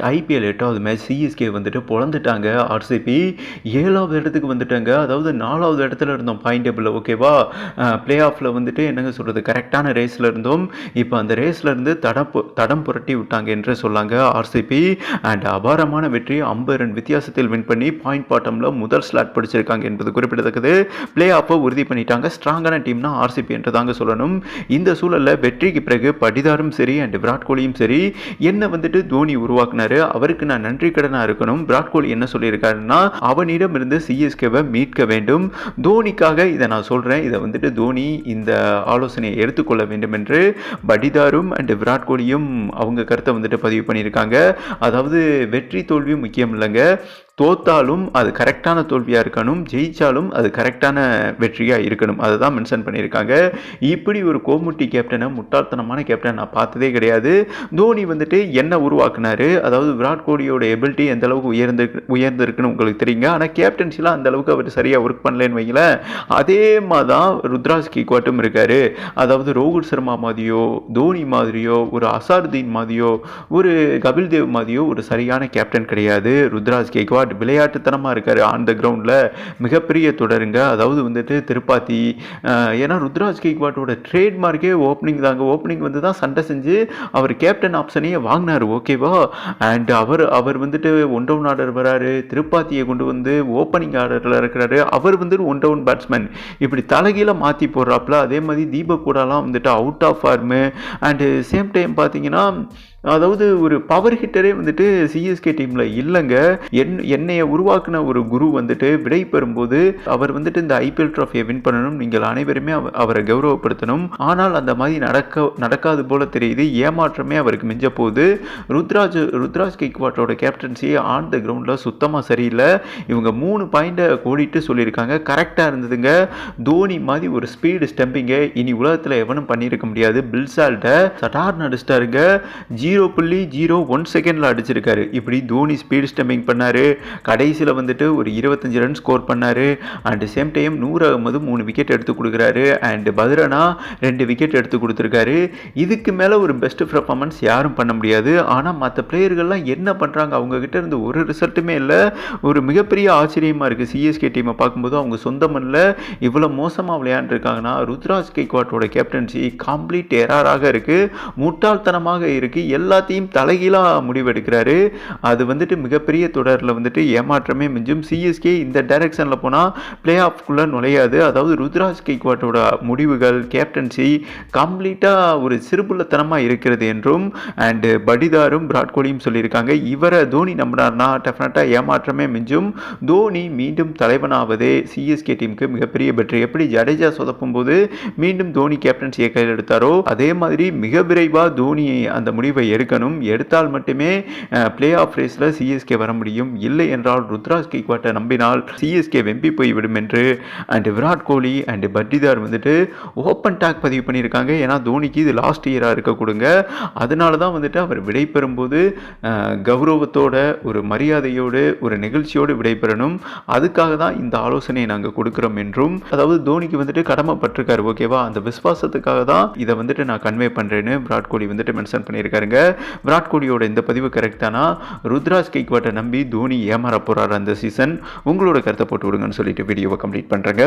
IPL எட்டாவது match CSK வந்துட்டு பிறந்துட்டாங்க RCB ஏழாவது இடத்துக்கு வந்துட்டாங்க. அதாவது நாலாவது இடத்துல இருந்தோம் பாயிண்ட் டேபிளில் ஓகேவா ப்ளே ஆஃபில் வந்துட்டு என்னங்க சொல்கிறது கரெக்டான ரேஸில் இருந்தோம். இப்போ அந்த ரேஸில் இருந்து தடம் பு- தடம் புரட்டி விட்டாங்க என்று சொல்லாங்க ஆர்சிபி அண்ட் அபாரமான வெற்றி ஐம்பது ரன் வித்தியாசத்தில் வின் பண்ணி பாயிண்ட் பாட்டமில் முதல் ஸ்லாட் பிடிச்சிருக்காங்க என்பது குறிப்பிடத்தக்கது. ப்ளே ஆஃபை உறுதி பண்ணிட்டாங்க. ஸ்ட்ராங்கான டீம்னா ஆர்சிபி என்று தாங்க சொல்லணும். இந்த சூழலில் வெற்றிக்கு பிறகு படிதாரும் சரி அண்ட் விராட் கோலியும் சரி என்ன வந்துட்டு தோனி உருவாக்குனார்? அவருக்கு நான் நன்றி கடனாக இருக்கணும். விராட் கோலி என்ன சொல்லியிருக்காருன்னா அவனிடம் இருந்து சிஎஸ்கேவை மீட்க வேண்டும். தோனிக்காக இதை நான் சொல்கிறேன் இதை வந்துட்டு தோனி இந்த ஆலோசனையை எடுத்துக்கொள்ள வேண்டும் என்று படிதாரும் அண்ட் விராட் கோலியும் அவங்க கருத்தை வந்துட்டு பதிவு பண்ணியிருக்காங்க. அதாவது வெற்றி தோல்வி முக்கியம் இல்லைங்க. தோத்தாலும் அது கரெக்டான தோல்வியாக இருக்கணும் ஜெயித்தாலும் அது கரெக்டான வெற்றியாக இருக்கணும். அதை தான் மென்ஷன் பண்ணியிருக்காங்க. இப்படி ஒரு கோமுட்டி கேப்டனை முட்டாள்தனமான கேப்டன் நான் பார்த்ததே கிடையாது. தோனி வந்துட்டு என்ன உருவாக்குனாரு? அதாவது விராட் கோலியோட எபிலிட்டி எந்த அளவுக்கு உயர்ந்து உயர்ந்திருக்குன்னு உங்களுக்கு தெரியுங்க. ஆனால் கேப்டன்சிலாம் அந்த அளவுக்கு அவர் சரியாக ஒர்க் பண்ணலன்னு வைங்களேன். அதே மாதிரி தான் ருத்ராஜ் கிக்வாட்டும் இருக்கார். அதாவது ரோஹித் சர்மா மாதிரியோ தோனி மாதிரியோ ஒரு அசாருதீன் மாதிரியோ ஒரு கபில் தேவ் மாதிரியோ ஒரு சரியான கேப்டன் கிடையாது. ருத்ராஜ் கேக்வாட் விளையாட்டுத்தனமாக இருக்கார் ஆன் த கிரவுண்டில் மிகப்பெரிய தொடருங்க. அதாவது வந்துட்டு திருப்பாத்தி ஏன்னா ருத்ராஜ் கேக்வாட்டோட ட்ரேட்மார்க்கே ஓப்பனிங் தாங்க. ஓப்பனிங் வந்து தான் சண்டை செஞ்சு அவர் கேப்டன் ஆப்ஷனையே வாங்கினார். ஓகேவா அண்ட் அவர் அவர் வந்துட்டு ஒன் டவுன் ஆர்டர் வராரு. திருப்பாத்தியை கொண்டு வந்து ஓப்பனிங் ஆர்டரில் இருக்கிறாரு. அவர் வந்துட்டு ஒன் டவுன் பேட்ஸ்மேன் இப்படி தலைகீழ மாற்றி போடுறாப்புல. அதே மாதிரி தீபக் கூடலாம் வந்துட்டு out of form and same time பார்த்தீங்கன்னா அதாவது ஒரு பவர் ஹிட்டரே வந்துட்டு சிஎஸ்கே டீமில் இல்லைங்க. என் என்னைய உருவாக்கின ஒரு குரு வந்துட்டு விடை பெறும்போது அவர் வந்துட்டு இந்த ஐபிஎல் ட்ராஃபியை வின் பண்ணணும். நீங்கள் அனைவருமே அவ- அவரை கௌரவப்படுத்தணும். ஆனால் அந்த மாதிரி நடக்க நடக்காது போல தெரியுது. ஏமாற்றமே அவருக்கு மிஞ்ச போகுது ருத்ராஜ் ருத்ராஜ் கெய்க்வாட்டோட கேப்டன்சி ஆன் த கிரவுண்டில் சுத்தமாக சரியில்லை. இவங்க மூணு பாயிண்டை கோடிட்டு சொல்லியிருக்காங்க. கரெக்டாக இருந்ததுங்க. தோனி மாதிரி ஒரு ஸ்பீடு ஸ்டம்பிங்கை இனி உலகத்தில் எவனும் பண்ணியிருக்க முடியாது. பில்சால்ட்ட சட்டார் நடிச்சிட்டாருங்க ஜீரோ புள்ளி ஜீரோ ஒன் செகண்டில் அடிச்சிருக்காரு. இப்படி தோனி ஸ்பீட் ஸ்டம்பிங் பண்ணார். கடைசியில் வந்துட்டு ஒரு இருபத்தஞ்சு ரன் ஸ்கோர் பண்ணார். அண்ட் சேம் டைம் நூறு அகமது மூணு விக்கெட் எடுத்து கொடுக்குறாரு. அண்ட் பத்ரனா ரெண்டு விக்கெட் எடுத்து கொடுத்துருக்காரு. இதுக்கு மேலே ஒரு பெஸ்ட் பர்ஃபார்மன்ஸ் யாரும் பண்ண முடியாது. ஆனால் மற்ற பிளேயர்கள்லாம் என்ன பண்ணுறாங்க அவங்கக்கிட்ட இருந்து ஒரு ரிசல்ட்டுமே இல்லை. ஒரு மிகப்பெரிய ஆச்சரியமாக இருக்குது சிஎஸ்கே டீமை பார்க்கும்போது அவங்க சொந்த மண்ணில் இவ்வளோ மோசமாக விளையாண்டுருக்காங்கன்னா ருத்ராஜ் கேக்வாட்டோட கேப்டன்சி கம்ப்ளீட் எராராக இருக்குது முட்டாள்தனமாக இருக்குது எல்லாத்தையும் தலைகீழாக முடிவெடுக்கிறாரு. அது வந்துட்டு மிகப்பெரிய தொடரில் வந்துட்டு ஏமாற்றமே மிஞ்சும். சிஎஸ்கே இந்த டைரக்ஷனில் போனால் பிளே ஆஃப்குள்ளே நுழையாது. அதாவது ருத்ராஜ் கெய்க்வாட்டோட முடிவுகள் கேப்டன்சி கம்ப்ளீட்டாக ஒரு சிறுபுள்ளத்தனமாக இருக்கிறது என்றும் அண்டு படிதாரும் விராட் கோலியும் சொல்லியிருக்காங்க. இவரை தோனி நம்பினார்னா டெஃபினட்டாக ஏமாற்றமே மிஞ்சும். தோனி மீண்டும் தலைவனாவதே சிஎஸ்கே டீமுக்கு மிகப்பெரிய வெற்றி. எப்படி ஜடேஜா சொதப்பும் போது மீண்டும் தோனி கேப்டன்சியை கையில் எடுத்தாரோ அதே மாதிரி மிக விரைவாக தோனி அந்த முடிவை எடுக்கணும். எடுத்தால் மட்டுமே பிளே ஆஃப் ரேஸில் சிஎஸ்கே வர முடியும். இல்லை என்றால் ருத்ராஜ் கெய்க்வாட்டை நம்பினால் சிஎஸ்கே வெம்பி போய்விடும் என்று அண்டு விராட் கோலி அண்டு பட்டிதார் வந்துட்டு ஓப்பன் டாக் பதிவு பண்ணியிருக்காங்க. ஏன்னா தோனிக்கு இது லாஸ்ட் இயராக இருக்க கொடுங்க. அதனால தான் வந்துட்டு அவர் விடைபெறும்போது கௌரவத்தோட ஒரு மரியாதையோடு ஒரு நிகழ்ச்சியோடு விடைபெறணும் அதுக்காக தான் இந்த ஆலோசனையை நாங்கள் கொடுக்குறோம் என்றும். அதாவது தோனிக்கு வந்துட்டு கடமைப்பட்டிருக்காரு ஓகேவா அந்த விசுவாசத்துக்காக தான் இதை வந்துட்டு நான் கன்வே பண்ணுறேன்னு விராட் கோலி வந்துட்டு மென்ஷன் பண்ணியிருக்காருங்க. விராட் கோலியோட இந்த பதிவு கரெக்டானா ருத்ராஜ் கெய்க்வாட்டை நம்பி தோனி ஏமாற போகிறார் அந்த சீசன் உங்களோட கருத்தை போட்டு விடுங்கன்னு சொல்லிட்டு வீடியோவை கம்ப்ளீட் பண்ணுறேங்க